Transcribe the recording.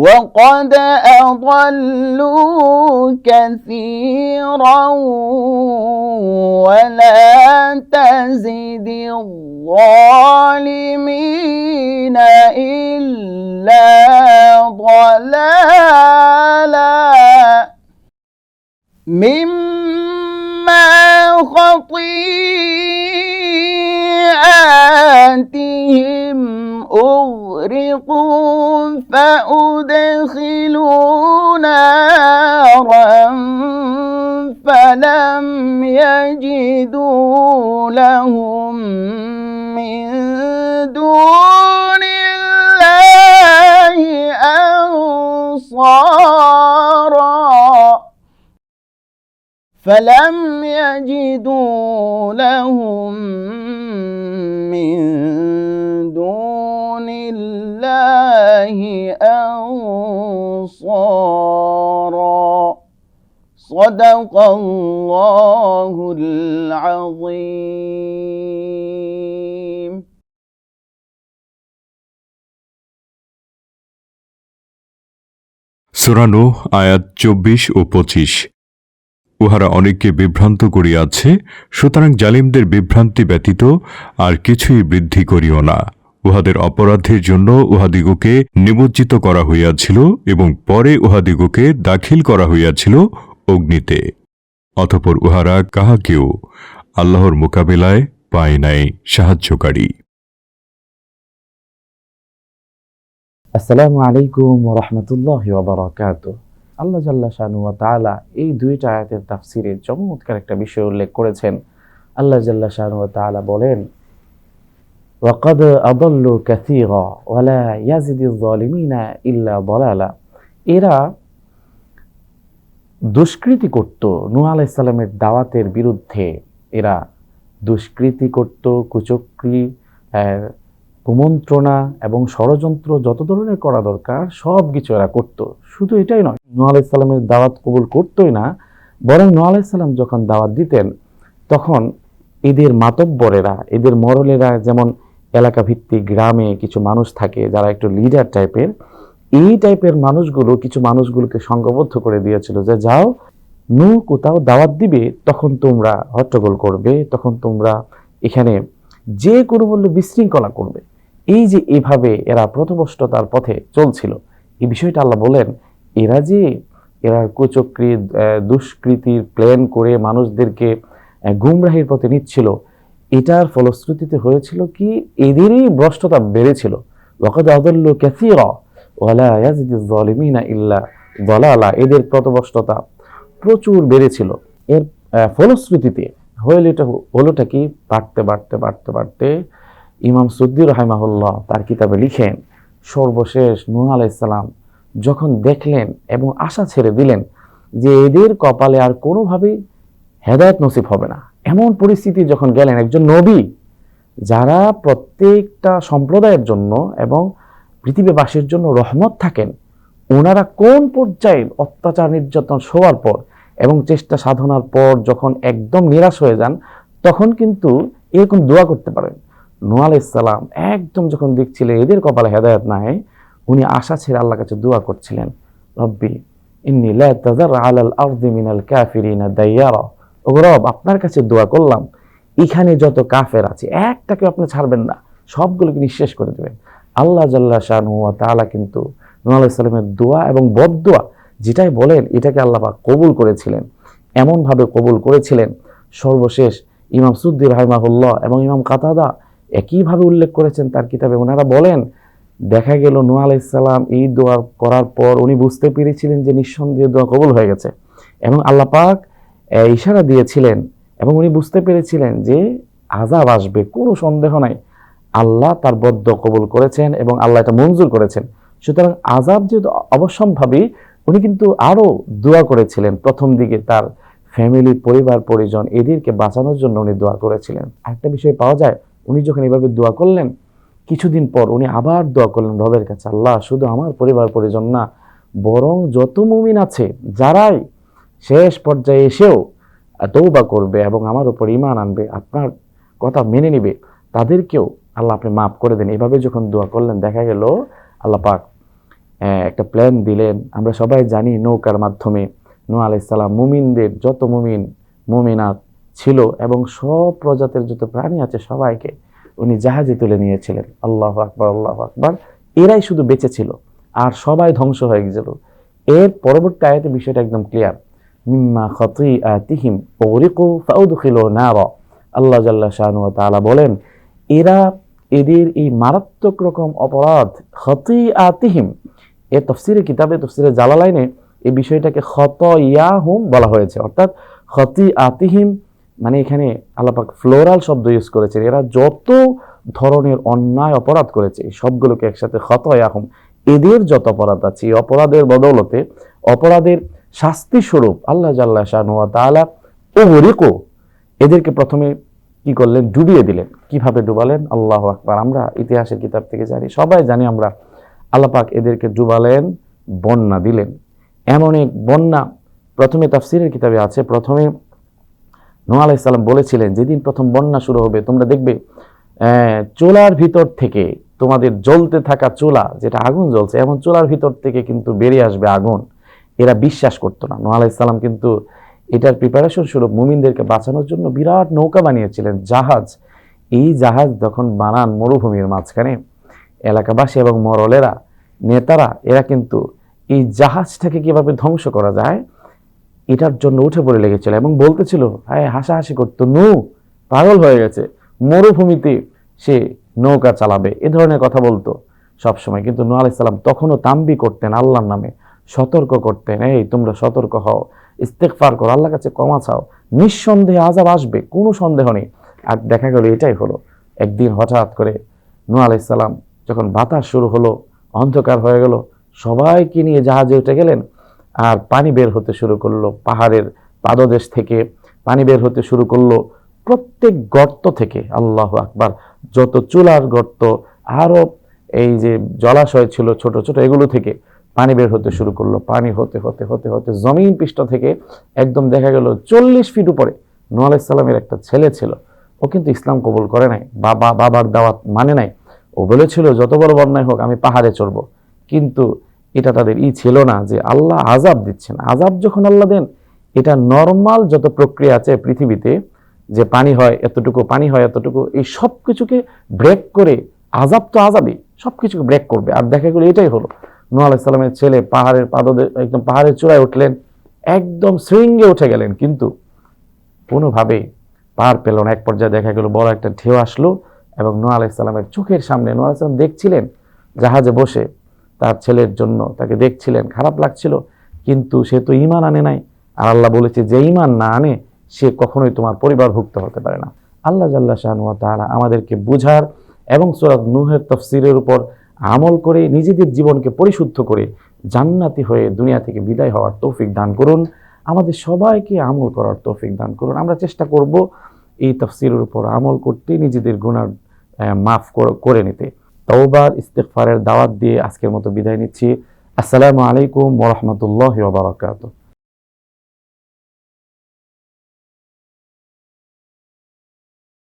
وقد أضلوا كثيرا ولا تزد الظالمين إلا ضلالا. مما خطيئاتهم فأدخلوا نارا فلم يجدوا لهم من دون الله أنصارا. فلم يجدوا لهم من دون الله أنصارا صدق الله العظيم সুরানো আয়াত চব্বিশ ও পঁচিশ উহারা অনেককে বিভ্রান্ত করিয়াছে সুতরাং জালিমদের বিভ্রান্তি ব্যতীত আর কিছুই বৃদ্ধি করিও না উহাদের অপরাধের জন্য উহাদিগকে নিমজ্জিত করা হইয়াছিল এবং পরে উহাদিগকে দাখিল করা হইয়াছিল অগ্নিতে। অতপর উহারা কাহাকেও আল্লাহর মোকাবেলায় পায় নাই সাহায্যকারী। আসসালামু আলাইকুম রহমতুল্লাহ ওবরাকাত আল্লাহ জাল্লা শানু ওয়া তাআলা এই দুইটা আয়াতের তাফসিরে চমৎকার একটা বিষয় উল্লেখ করেছেন। আল্লাহ জাল্লা শানু ওয়া তাআলা বলেন ওয়াকাদ আদাল্লু কাসীরা ওয়ালা ইয়াজিদু যালিমিনা ইল্লা দালালা এরা দুষ্কৃতি করত। নূহ আলাইহিস সালামের দাওয়াতের বিরুদ্ধে এরা দুষ্কৃতি করত, কুচক্রি কুমন্ত্রণা এবং ষড়যন্ত্র যত ধরনের করা দরকার সব কিছু এরা করত। শুধু এটাই নয় নোয়া আলাইসাল্লামের দাওয়াত কবুল করতোই না, বরং নোয়া আলাইসাল্লাম যখন দাওয়াত দিতেন, তখন এদের মাতব্বরেরা, এদের মরলেরা যেমন এলাকা ভিত্তিক গ্রামে কিছু মানুষ থাকে যারা একটু লিডার টাইপের এই টাইপের মানুষগুলো কিছু মানুষগুলোকে সংঘবদ্ধ করে দিয়েছিল যে, যাও নু কোথাও দাওয়াত দিবে, তখন তোমরা হট্টগোল করবে, তখন তোমরা এখানে যে কোনো মূল্যে বিশৃঙ্খলা করবে। এই যে এভাবে এরা প্রথমষ্টতার পথে চলছিল, এই বিষয়টা আল্লাহ বলেন, এরা যে এরা কুচক্রি দুষ্কৃতির প্ল্যান করে মানুষদেরকে গুমরাহির পথে নিচ্ছিল এটার ফলশ্রুতিতে হয়েছিল কি? এদেরই ভ্রষ্টতা বেড়েছিল। ওয়াকাদ আদাল্লু কাসীরা ওয়ালা ইয়াজিদু যালিমিনা ইল্লা দালালা এদের প্রতবষ্টতা প্রচুর বেড়েছিল। এর ফলশ্রুতিতে হইলেটা হলোটা কি? বাড়তে বাড়তে বাড়তে বাড়তে ইমাম সুদ্দি রহিমাহুল্লাহ তার কিতাবে লিখেন, সর্বশেষ নূহ আলাইসাল্লাম যখন দেখলেন এবং আশা ছেড়ে দিলেন যে এদের কপালে আর কোনোভাবেই হেদায়ত নসিব হবে না। এমন পরিস্থিতি যখন গেলেন একজন নবী, যারা প্রত্যেকটা সম্প্রদায়ের জন্য এবং পৃথিবীবাসীর জন্য রহমত থাকেন, ওনারা কোন পর্যায়ে অত্যাচার, নির্যাতন শোয়ার পর এবং চেষ্টা সাধনার পর যখন একদম নিরাশ হয়ে যান, তখন কিন্তু এরকম দোয়া করতে পারেন। নোয়া আলাইসাল্লাম একদম যখন দেখছিলেন এদের কপালে হেদায়ত নাই, উনি আশা ছেড়ে আল্লাহর কাছে দোয়া করছিলেন, রব্বি ইন্নি লা তাজার আলাল আরদি মিনাল কাফিরিনা দাইয়ারা। রব আপনার কাছে দোয়া করলাম। এখানে যত কাফের আছে একটাকে আপনি ছাড়বেন না। সবগুলোকে নিঃশেষ করে দেবেন। আল্লাহ জাল্লা শাহু তাআলা কিন্তু সালামের দোয়া এবং বদদোয়া যেটাই বলেন এটাকে আল্লাহ পাক কবুল করেছিলেন। এমনভাবে কবুল করেছিলেন সর্বশেষ ইমাম সুদ্দি রাহিমাহুল্লাহ এবং ইমাম কাতাদা একইভাবে উল্লেখ করেছেন তার কিতাবে। ওনারা বলেন দেখা গেল নোয়া আলাইসাল্লাম এই দোয়া করার পর উনি বুঝতে পেরেছিলেন যে নিঃসন্দেহে দোয়া কবুল হয়ে গেছে। এবং আল্লাহ পাক আহ, ইশারা দিয়েছিলেন এবং উনি বুঝতে পেরেছিলেন যে আজাব আসবে, কোনো সন্দেহ নাই। আল্লাহ তার বদ্ধ কবুল করেছেন এবং আল্লাহ এটা মঞ্জুর করেছেন। সুতরাং আজাব যেহেতু অবশ্যম্ভাবী, উনি কিন্তু আরও দোয়া করেছিলেন। প্রথম দিকে তার ফ্যামিলি, পরিবার, পরিজন এদেরকে বাঁচানোর জন্য উনি দোয়া করেছিলেন। একটা বিষয় পাওয়া যায়, উনি যখন এভাবে দোয়া করলেন, কিছুদিন পর উনি আবার দোয়া করলেন রবের কাছে, আল্লাহ, শুধু আমার পরিবার, পরিজন না, বরং যত মুমিন আছে, যারাই শেষ পর্যায়ে এসেও তৌবা করবে এবং আমার উপর ইমান আনবে, আপনার কথা মেনে নিবে, তাদেরকেও আল্লাহ আপনি মাফ করে দেন। এভাবে যখন দোয়া করলেন, দেখা গেল আল্লাহ পাক একটা প্ল্যান দিলেন। আমরা সবাই জানি নৌকার মাধ্যমে নূ আলাইসাল্লাম মুমিনদের যত মুমিন, মুমিনাত ছিল এবং সব প্রজাতির যত প্রাণী আছে সবাইকে উনি জাহাজে তুলে নিয়েছিলেন। আল্লাহ আকবর আল্লাহ আকবর। এরাই শুধু বেঁচে ছিল, আর সবাই ধ্বংস হয়ে গেছিল। এর পরবর্তী আয়াতে বিষয়টা একদম ক্লিয়ার মিম্মা খতি আতিহিম ওরিকু ফাউদখিল নার। আল্লাহ জাল্লা শাহানু তাআলা বলেন, এরা এদের এই মারাত্মক রকম অপরাধ খতি আতিহিম এ তফসিরে কিতাবে, তফসিরে জালালাইনে এই বিষয়টাকে খত ইয়াহুম বলা হয়েছে। অর্থাৎ খতি আতিহিম মানে এখানে আল্লাপাক ফ্লোরাল শব্দ ইউজ করেছেন। এরা যত ধরনের অন্যায় অপরাধ করেছে সবগুলোকে একসাথে খত ইয়াহুম এদের যত অপরাধ আছে, এই অপরাধের বদৌলতে অপরাধের শাস্তি স্বরূপ আল্লাহ জাল্লা শাহ তাআলা ও হরিকো এদেরকে প্রথমে কি করলেন? ডুবিয়ে দিলেন। কীভাবে ডুবালেন? আল্লাহ আকবার। আমরা ইতিহাসের কিতাব থেকে জানি, সবাই জানি আমরা আল্লাহ পাক এদেরকে ডুবালেন, বন্যা দিলেন। এমন এক বন্যা প্রথমে তাফসিরের কিতাবে আছে। প্রথমে নোয়া আলাইসাল্লাম বলেছিলেন, যেদিন প্রথম বন্যা শুরু হবে, তোমরা দেখবে চুলার ভিতর থেকে তোমাদের জ্বলতে থাকা চোলা, যেটা আগুন জ্বলছে, এমন চোলার ভিতর থেকে কিন্তু বেরিয়ে আসবে আগুন। এরা বিশ্বাস করতো না। নোয়া আলাইসাল্লাম কিন্তু এটার প্রিপারেশন স্বরূপ মুমিনদেরকে বাঁচানোর জন্য বিরাট নৌকা বানিয়েছিলেন। জাহাজ, এই জাহাজ যখন বানান মরুভূমির মাঝখানে, এলাকাবাসী এবং মরলেরা, নেতারা, এরা কিন্তু এই জাহাজটাকে কীভাবে ধ্বংস করা যায়, এটার জন্য উঠে পড়ে লেগেছিল এবং বলতেছিল হ্যাঁ হাসাহাসি করতো। নু, পাগল হয়ে গেছে। মরুভূমিতে সে নৌকা চালাবে। এ ধরনের কথা বলতো সবসময়। কিন্তু নূহ আলাইহিস সালাম তখনও তাম্বি করতেন আল্লাহর নামে। সতর্ক করতেন এই তোমরা সতর্ক হও ইস্তেকফার করো, আল্লাহর কাছে ক্ষমা চাও। নিঃসন্দেহে আজাব আসবে, কোনো সন্দেহ নেই। আর দেখা গেল এটাই হলো। একদিন হঠাৎ করে নূহ আলাইহিস সালাম যখন বাতাস শুরু হলো, অন্ধকার হয়ে গেল, সবাইকে নিয়ে জাহাজে উঠে গেলেন আর পানি বের হতে শুরু করল। পাহাড়ের পাদদেশ থেকে পানি বের হতে শুরু করল। প্রত্যেক গর্ত থেকে, আল্লাহ আকবার, যত চুলার গর্ত আরও এই যে জলাশয় ছিল ছোট ছোট, এগুলো থেকে পানি বের হতে শুরু করল। পানি হতে হতে হতে হতে জমিন পৃষ্ঠ থেকে একদম দেখা গেল চল্লিশ ফিট উপরে আলাইহিস সালামের একটা ছেলে ছিল। ও কিন্তু ইসলাম কবুল করে নাই। বাবা, বাবার দাওয়াত মানে নাই। ও বলেছিল, যত বড় বন্যায় হোক, আমি পাহাড়ে চড়বো। কিন্তু এটা তাদের ই ছিল না যে আল্লাহ আজাব দিচ্ছেন। আজাব যখন আল্লাহ দেন, এটা নর্মাল যত প্রক্রিয়া আছে পৃথিবীতে, যে পানি হয়, এতটুকু পানি হয়, এতটুকু, এই সব কিছুকে ব্রেক করে আজাব তো আজাবই সব কিছুকে ব্রেক করবে। আর দেখা গেলো এটাই হলো। নূহ আলাইসাল্লামের ছেলে পাহাড়ের পাদদে একদম পাহাড়ের চূড়ায় উঠলেন, একদম শৃঙ্গে উঠে গেলেন। কিন্তু কোনোভাবেই পার পেল না। এক পর্যায়ে দেখা গেল, বড় একটা ঢেউ আসলো এবং নোয়া আলাইসাল্লামের চোখের সামনে নোয়া আলাইসাল্লাম দেখছিলেন, জাহাজে বসে তার ছেলের জন্য তাকে দেখছিলেন, খারাপ লাগছিল, কিন্তু সে তো ইমান আনে নাই। আর আল্লাহ বলেছে, যে ইমান না আনে, সে কখনোই তোমার পরিবারভুক্ত হতে পারে না। আল্লাহ জাল্লা শাহানুয়া তাআলা আমাদেরকে বুঝার এবং সুরাত নুহের তফসিরের উপর আমল করে, নিজেদের জীবনকে পরিশুদ্ধ করে জান্নাতি হয়ে দুনিয়া থেকে বিদায় হওয়ার তৌফিক দান করুন। আমাদের সবাইকে আমল করার তৌফিক দান করুন। আমরা চেষ্টা করব এই তফসিরের উপর আমল করতে, নিজেদের গুণার মাফ করে নিতে। তওবার, ইস্তেগফারের দাওয়াত দিয়ে আজকের মতো বিদায় নিচ্ছি। আসসালামু আলাইকুম ওরহমতুল্লাহ বারাকাতুহ।